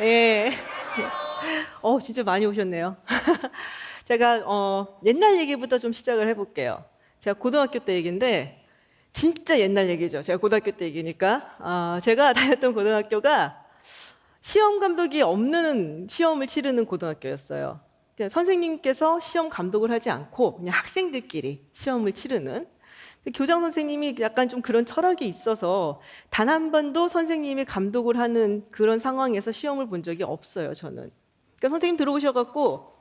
예. 어, 진짜 많이 오셨네요. 제가 어, 옛날 얘기부터 좀 시작을 해볼게요. 제가 고등학교 때 얘기인데 진짜 옛날 얘기죠. 제가 고등학교 때 얘기니까 어, 제가 다녔던 고등학교가 시험 감독이 없는 시험을 치르는 고등학교였어요. 선생님께서 시험 감독을 하지 않고 그냥 학생들끼리 시험을 치르는 교장 선생님이 약간 좀 그런 철학이 있어서 단 한 번도 선생님이 감독을 하는 그런 상황에서 시험을 본 적이 없어요, 저는. 그러니까 선생님 들어오셔 갖고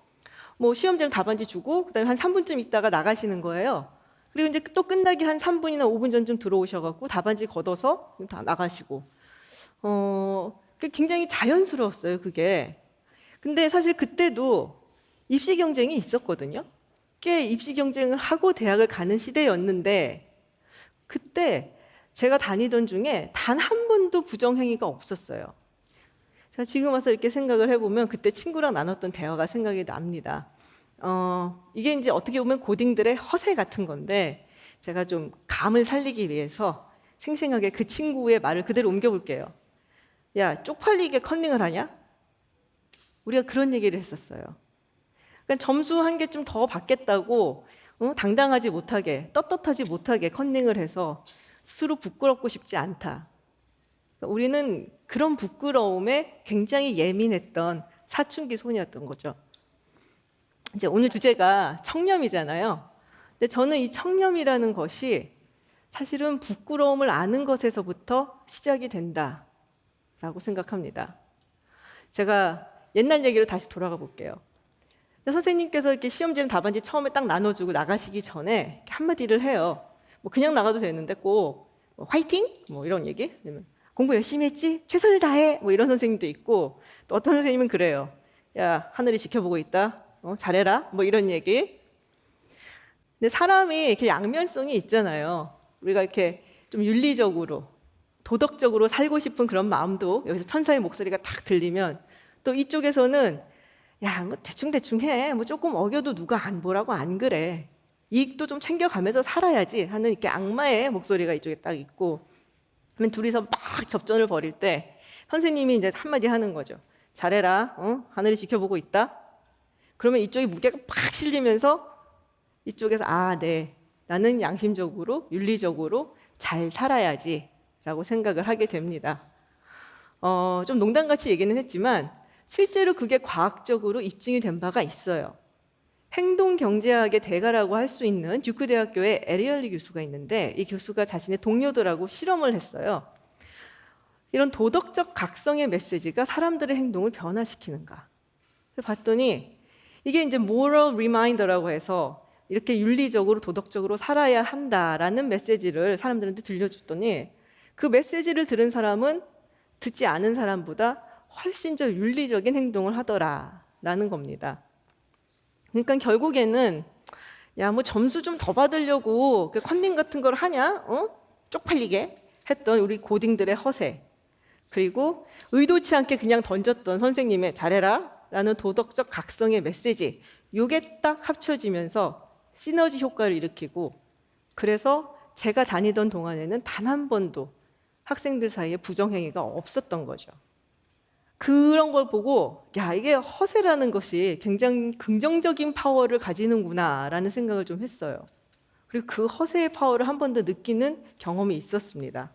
뭐 시험장 답안지 주고 그다음에 한 3분쯤 있다가 나가시는 거예요. 그리고 이제 또 끝나기 한 3분이나 5분 전쯤 들어오셔 갖고 답안지 걷어서 다 나가시고 어 굉장히 자연스러웠어요, 그게. 근데 사실 그때도 입시 경쟁이 있었거든요. 꽤 입시 경쟁을 하고 대학을 가는 시대였는데 그때 제가 다니던 중에 단 한 번도 부정행위가 없었어요. 자, 지금 와서 이렇게 생각을 해보면 그때 친구랑 나눴던 대화가 생각이 납니다. 어, 이게 이제 어떻게 보면 고딩들의 허세 같은 건데 제가 좀 감을 살리기 위해서 생생하게 그 친구의 말을 그대로 옮겨볼게요. 야, 쪽팔리게 컨닝을 하냐? 우리가 그런 얘기를 했었어요. 점수 한개좀더 받겠다고 어? 당당하지 못하게 떳떳하지 못하게 컨닝을 해서 스스로 부끄럽고 싶지 않다. 그러니까 우리는 그런 부끄러움에 굉장히 예민했던 사춘기 소녀였던 거죠. 이제 오늘 주제가 청렴이잖아요. 근데 저는 이 청렴이라는 것이 사실은 부끄러움을 아는 것에서부터 시작이 된다라고 생각합니다. 제가 옛날 얘기로 다시 돌아가 볼게요. 선생님께서 이렇게 시험지는 답안지 처음에 딱 나눠주고 나가시기 전에 한마디를 해요. 뭐 그냥 나가도 되는데 꼭 뭐 화이팅 뭐 이런 얘기 아니면 공부 열심히 했지 최선을 다해 뭐 이런 선생님도 있고 또 어떤 선생님은 그래요. 야 하늘이 지켜보고 있다. 어, 잘해라 뭐 이런 얘기. 근데 사람이 이렇게 양면성이 있잖아요. 우리가 이렇게 좀 윤리적으로 도덕적으로 살고 싶은 그런 마음도 여기서 천사의 목소리가 딱 들리면 또 이쪽에서는 야, 뭐 대충 대충 해. 뭐 조금 어겨도 누가 안 보라고 안 그래. 이익도 좀 챙겨가면서 살아야지 하는 이렇게 악마의 목소리가 이쪽에 딱 있고, 그러면 둘이서 막 접전을 벌일 때 선생님이 이제 한마디 하는 거죠. 잘해라. 어? 하늘이 지켜보고 있다. 그러면 이쪽이 무게가 팍 실리면서 이쪽에서 아, 네. 나는 양심적으로 윤리적으로 잘 살아야지 라고 생각을 하게 됩니다. 어, 좀 농담같이 얘기는 했지만 실제로 그게 과학적으로 입증이 된 바가 있어요. 행동 경제학의 대가라고 할 수 있는 듀크 대학교의 에리얼리 교수가 있는데 이 교수가 자신의 동료들하고 실험을 했어요. 이런 도덕적 각성의 메시지가 사람들의 행동을 변화시키는가? 봤더니 이게 이제 moral reminder라고 해서 이렇게 윤리적으로 도덕적으로 살아야 한다라는 메시지를 사람들한테 들려줬더니 그 메시지를 들은 사람은 듣지 않은 사람보다 훨씬 더 윤리적인 행동을 하더라라는 겁니다. 그러니까 결국에는 야 뭐 점수 좀 더 받으려고 그 컨닝 같은 걸 하냐? 어? 쪽팔리게 했던 우리 고딩들의 허세 그리고 의도치 않게 그냥 던졌던 선생님의 잘해라라는 도덕적 각성의 메시지 요게 딱 합쳐지면서 시너지 효과를 일으키고 그래서 제가 다니던 동안에는 단 한 번도 학생들 사이에 부정행위가 없었던 거죠. 그런 걸 보고 야 이게 허세라는 것이 굉장히 긍정적인 파워를 가지는구나라는 생각을 좀 했어요. 그리고 그 허세의 파워를 한 번 더 느끼는 경험이 있었습니다.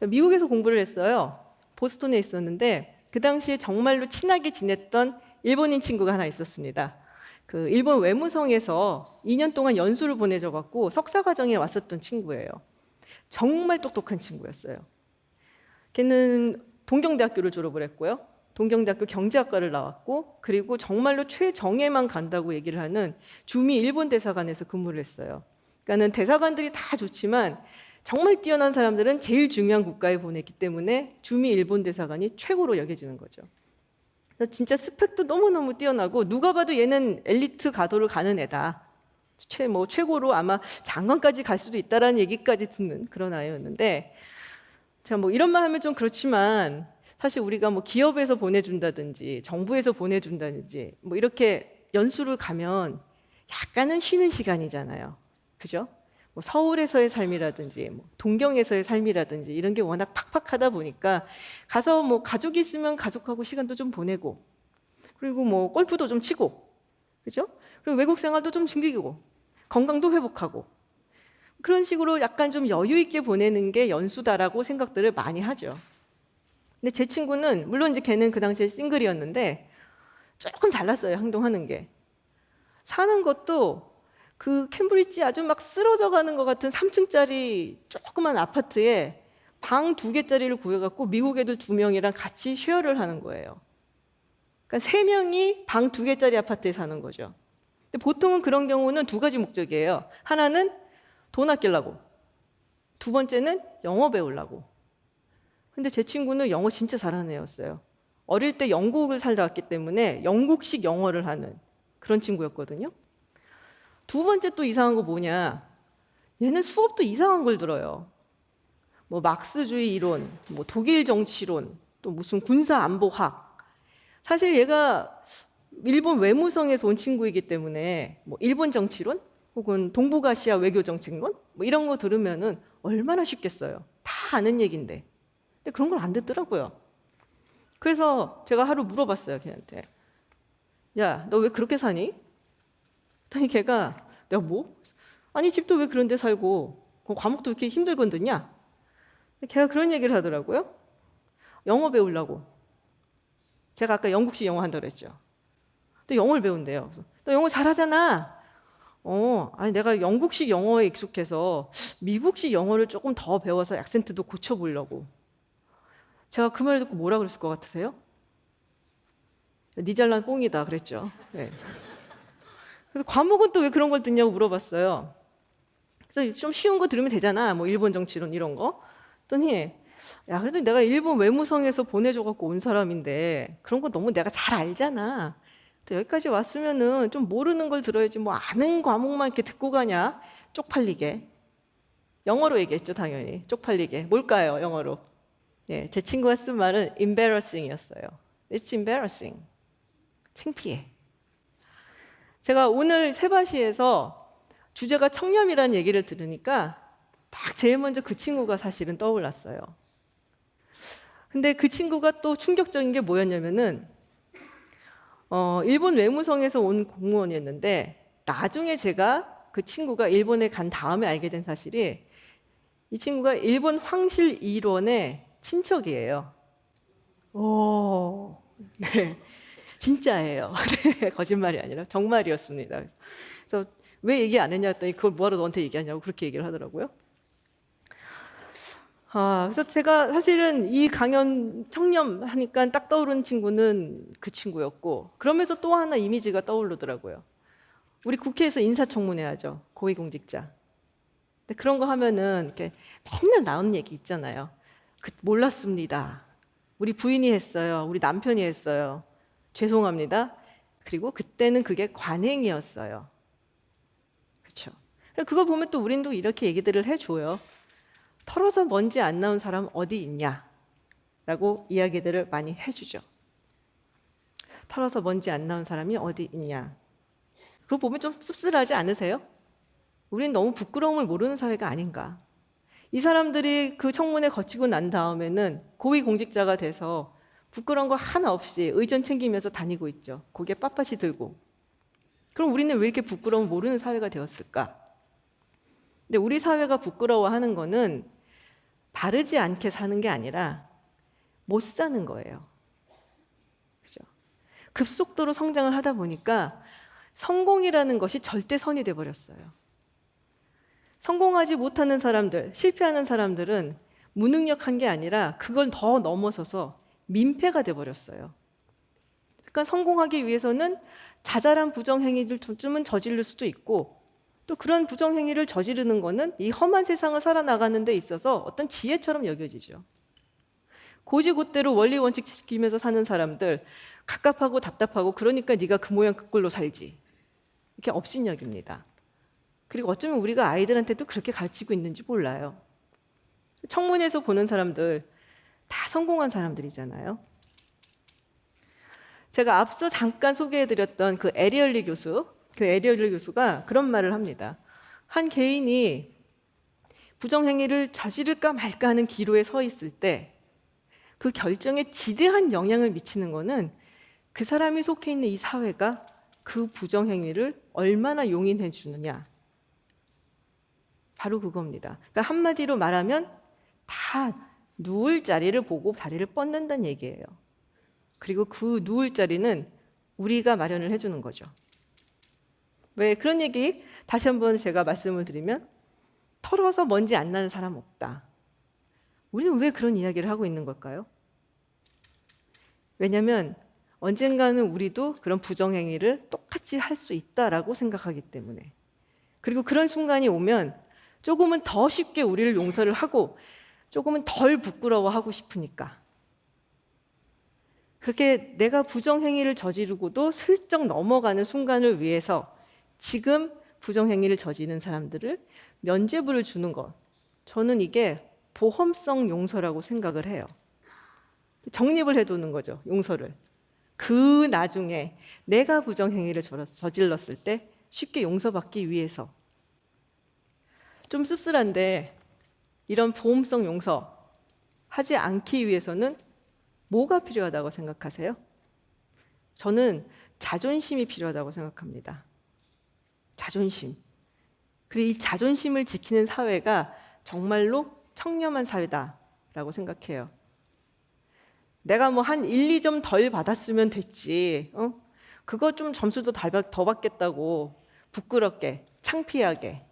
미국에서 공부를 했어요. 보스턴에 있었는데 그 당시에 정말로 친하게 지냈던 일본인 친구가 하나 있었습니다. 그 일본 외무성에서 2년 동안 연수를 보내줘 갖고 석사 과정에 왔었던 친구예요. 정말 똑똑한 친구였어요. 걔는 동경대학교를 졸업을 했고요. 동경대학교 경제학과를 나왔고 그리고 정말로 최정예만 간다고 얘기를 하는 주미 일본 대사관에서 근무를 했어요. 그러니까는 대사관들이 다 좋지만 정말 뛰어난 사람들은 제일 중요한 국가에 보냈기 때문에 주미 일본 대사관이 최고로 여겨지는 거죠. 진짜 스펙도 너무너무 뛰어나고 누가 봐도 얘는 엘리트 가도를 가는 애다. 최, 뭐 최고로 아마 장관까지 갈 수도 있다라는 얘기까지 듣는 그런 아이였는데 자, 뭐 이런 말 하면 좀 그렇지만 사실 우리가 뭐 기업에서 보내준다든지 정부에서 보내준다든지 뭐 이렇게 연수를 가면 약간은 쉬는 시간이잖아요. 그죠? 뭐 서울에서의 삶이라든지 뭐 동경에서의 삶이라든지 이런 게 워낙 팍팍하다 보니까 가서 뭐 가족이 있으면 가족하고 시간도 좀 보내고 그리고 뭐 골프도 좀 치고 그죠? 그리고 외국 생활도 좀 즐기고 건강도 회복하고 그런 식으로 약간 좀 여유 있게 보내는 게 연수다라고 생각들을 많이 하죠. 근데 제 친구는 물론 이제 걔는 그 당시에 싱글이었는데 조금 달랐어요 행동하는 게 사는 것도 그 캠브리지 아주 막 쓰러져 가는 것 같은 3층짜리 조그만 아파트에 방 두 개짜리를 구해갖고 미국 애들 두 명이랑 같이 쉐어를 하는 거예요. 그러니까 세 명이 방 두 개짜리 아파트에 사는 거죠. 근데 보통은 그런 경우는 두 가지 목적이에요. 하나는 돈 아끼려고. 두 번째는 영어 배우려고. 근데 제 친구는 영어 진짜 잘하는 애였어요. 어릴 때 영국을 살다 왔기 때문에 영국식 영어를 하는 그런 친구였거든요. 두 번째 또 이상한 거 뭐냐? 얘는 수업도 이상한 걸 들어요. 뭐 막스주의 이론, 뭐 독일 정치론, 또 무슨 군사 안보학. 사실 얘가 일본 외무성에서 온 친구이기 때문에 뭐 일본 정치론 혹은 동북아시아 외교 정책론 뭐 이런 거 들으면은 얼마나 쉽겠어요. 다 아는 얘긴데. 근데 그런 걸 안 듣더라고요. 그래서 제가 하루 물어봤어요, 걔한테. 야, 너 왜 그렇게 사니? 그랬더니 걔가 내가 뭐? 아니 집도 왜 그런 데 살고 그 과목도 이렇게 듣냐? 걔가 그런 얘기를 하더라고요. 영어 배우려고. 제가 아까 영국식 영어 한다고 그랬죠. 또 영어를 배운대요. 너 영어 잘하잖아. 어, 아니 내가 영국식 영어에 익숙해서 미국식 영어를 조금 더 배워서 액센트도 고쳐보려고. 제가 그 말을 듣고 뭐라 그랬을 것 같으세요? 니 잘난 뽕이다 그랬죠. 네. 그래서 과목은 또 왜 그런 걸 듣냐고 물어봤어요. 그래서 좀 쉬운 거 들으면 되잖아. 뭐 일본 정치론 이런 거. 그랬더니 야 그래도 내가 일본 외무성에서 보내줘갖고 온 사람인데 그런 거 너무 내가 잘 알잖아. 또 여기까지 왔으면은 좀 모르는 걸 들어야지 뭐 아는 과목만 이렇게 듣고 가냐? 쪽팔리게. 영어로 얘기했죠 당연히. 쪽팔리게. 뭘까요 영어로? 예, 제 친구가 쓴 말은 embarrassing이었어요. It's embarrassing. 창피해. 제가 오늘 세바시에서 주제가 청렴이라는 얘기를 들으니까 딱 제일 먼저 그 친구가 사실은 떠올랐어요. 근데 그 친구가 또 충격적인 게 뭐였냐면은 어, 일본 외무성에서 온 공무원이었는데 나중에 제가 그 친구가 일본에 간 다음에 알게 된 사실이 이 친구가 일본 황실 일원의 친척이에요. 오, 네. 진짜예요. 네, 거짓말이 아니라 정말이었습니다. 그래서 왜 얘기 안 했냐 했더니 그걸 뭐하러 너한테 얘기하냐고 그렇게 얘기를 하더라고요. 아, 그래서 제가 사실은 이 강연 청렴 하니까 딱 떠오른 친구는 그 친구였고 그러면서 또 하나 이미지가 떠오르더라고요. 우리 국회에서 인사청문회 하죠. 고위공직자. 근데 그런 거 하면은 이렇게 맨날 나오는 얘기 있잖아요. 그, 몰랐습니다. 우리 부인이 했어요. 우리 남편이 했어요. 죄송합니다. 그리고 그때는 그게 관행이었어요. 그렇죠. 그거 보면 또 우린 또 이렇게 얘기들을 해줘요. 털어서 먼지 안 나온 사람 어디 있냐? 라고 이야기들을 많이 해주죠. 털어서 먼지 안 나온 사람이 어디 있냐? 그거 보면 좀 씁쓸하지 않으세요? 우린 너무 부끄러움을 모르는 사회가 아닌가. 이 사람들이 그 청문회 거치고 난 다음에는 고위공직자가 돼서 부끄러운 거 하나 없이 의전 챙기면서 다니고 있죠. 고개 빳빳이 들고. 그럼 우리는 왜 이렇게 부끄러움 모르는 사회가 되었을까? 근데 우리 사회가 부끄러워하는 거는 바르지 않게 사는 게 아니라 못 사는 거예요. 그죠? 급속도로 성장을 하다 보니까 성공이라는 것이 절대선이 돼 버렸어요. 성공하지 못하는 사람들, 실패하는 사람들은 무능력한 게 아니라 그걸 더 넘어서서 민폐가 돼 버렸어요. 그러니까 성공하기 위해서는 자잘한 부정행위들 쯤은 저지를 수도 있고 또 그런 부정행위를 저지르는 거는 이 험한 세상을 살아나가는 데 있어서 어떤 지혜처럼 여겨지죠. 고지고대로 원리 원칙 지키면서 사는 사람들 갑갑하고 답답하고 그러니까 네가 그 모양 그 꼴로 살지. 이렇게 업신여깁니다. 그리고 어쩌면 우리가 아이들한테도 그렇게 가르치고 있는지 몰라요. 청문회에서 보는 사람들 다 성공한 사람들이잖아요. 제가 앞서 잠깐 소개해드렸던 그 에리얼리 교수, 그 에리얼리 교수가 그런 말을 합니다. 한 개인이 부정행위를 저지를까 말까 하는 기로에 서 있을 때 그 결정에 지대한 영향을 미치는 거는 그 사람이 속해 있는 이 사회가 그 부정행위를 얼마나 용인해 주느냐. 바로 그겁니다. 그러니까 한마디로 말하면 다 누울 자리를 보고 다리를 뻗는다는 얘기예요. 그리고 그 누울 자리는 우리가 마련을 해주는 거죠. 왜 그런 얘기 다시 한번 제가 말씀을 드리면 털어서 먼지 안 나는 사람 없다. 우리는 왜 그런 이야기를 하고 있는 걸까요? 왜냐하면 언젠가는 우리도 그런 부정행위를 똑같이 할 수 있다라고 생각하기 때문에 그리고 그런 순간이 오면 조금은 더 쉽게 우리를 용서를 하고 조금은 덜 부끄러워하고 싶으니까 그렇게 내가 부정행위를 저지르고도 슬쩍 넘어가는 순간을 위해서 지금 부정행위를 저지르는 사람들을 면죄부를 주는 것 저는 이게 보험성 용서라고 생각을 해요. 정립을 해두는 거죠, 용서를. 그 나중에 내가 부정행위를 저질렀을 때 쉽게 용서받기 위해서. 좀 씁쓸한데 이런 보험성 용서 하지 않기 위해서는 뭐가 필요하다고 생각하세요? 저는 자존심이 필요하다고 생각합니다. 자존심. 그리고 이 자존심을 지키는 사회가 정말로 청렴한 사회다라고 생각해요. 내가 뭐 한 1, 2점 덜 받았으면 됐지. 어? 그거 좀 점수도 더 받겠다고 부끄럽게, 창피하게.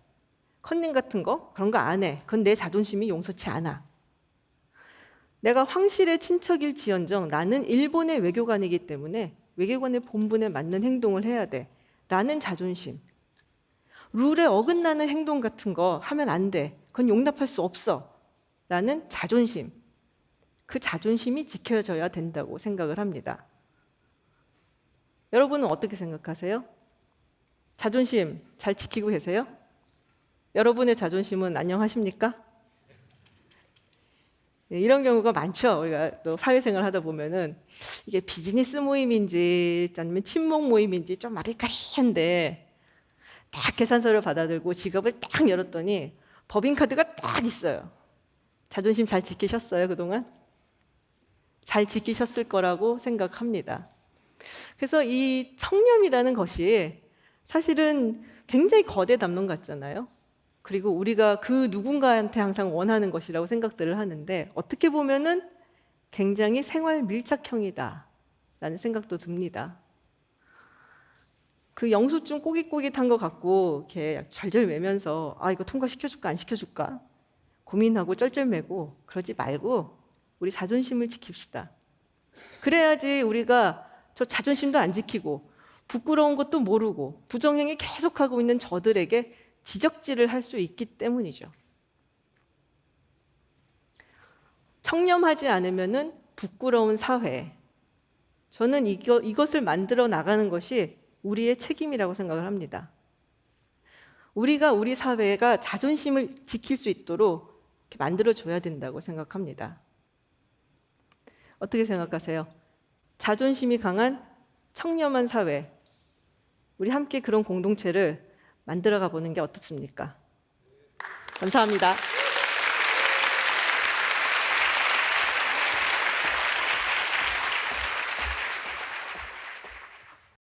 컨닝 같은 거 그런 거 안 해. 그건 내 자존심이 용서치 않아. 내가 황실의 친척일 지언정 나는 일본의 외교관이기 때문에 외교관의 본분에 맞는 행동을 해야 돼. 라는 자존심. 룰에 어긋나는 행동 같은 거 하면 안 돼. 그건 용납할 수 없어. 라는 자존심. 그 자존심이 지켜져야 된다고 생각을 합니다. 여러분은 어떻게 생각하세요? 자존심 잘 지키고 계세요? 여러분의 자존심은 안녕하십니까? 네, 이런 경우가 많죠. 우리가 또 사회생활 하다 보면은 이게 비즈니스 모임인지 아니면 친목 모임인지 좀 아리까리한데 딱 계산서를 받아들고 지갑을 딱 열었더니 법인카드가 딱 있어요. 자존심 잘 지키셨어요, 그동안? 잘 지키셨을 거라고 생각합니다. 그래서 이 청렴이라는 것이 사실은 굉장히 거대 담론 같잖아요. 그리고 우리가 그 누군가한테 항상 원하는 것이라고 생각들을 하는데 어떻게 보면은 굉장히 생활 밀착형이다. 라는 생각도 듭니다. 그 영수증 꼬깃꼬깃한 거 갖고 이렇게 절절 매면서 아 이거 통과시켜줄까 안 시켜줄까 고민하고 쩔쩔매고 그러지 말고 우리 자존심을 지킵시다. 그래야지 우리가 저 자존심도 안 지키고 부끄러운 것도 모르고 부정행위 계속하고 있는 저들에게 지적질을 할 수 있기 때문이죠. 청렴하지 않으면은 부끄러운 사회. 저는 이거, 이것을 만들어 나가는 것이 우리의 책임이라고 생각을 합니다. 우리가 우리 사회가 자존심을 지킬 수 있도록 만들어 줘야 된다고 생각합니다. 어떻게 생각하세요? 자존심이 강한 청렴한 사회. 우리 함께 그런 공동체를 만들어 가 보는 게 어떻습니까? 감사합니다.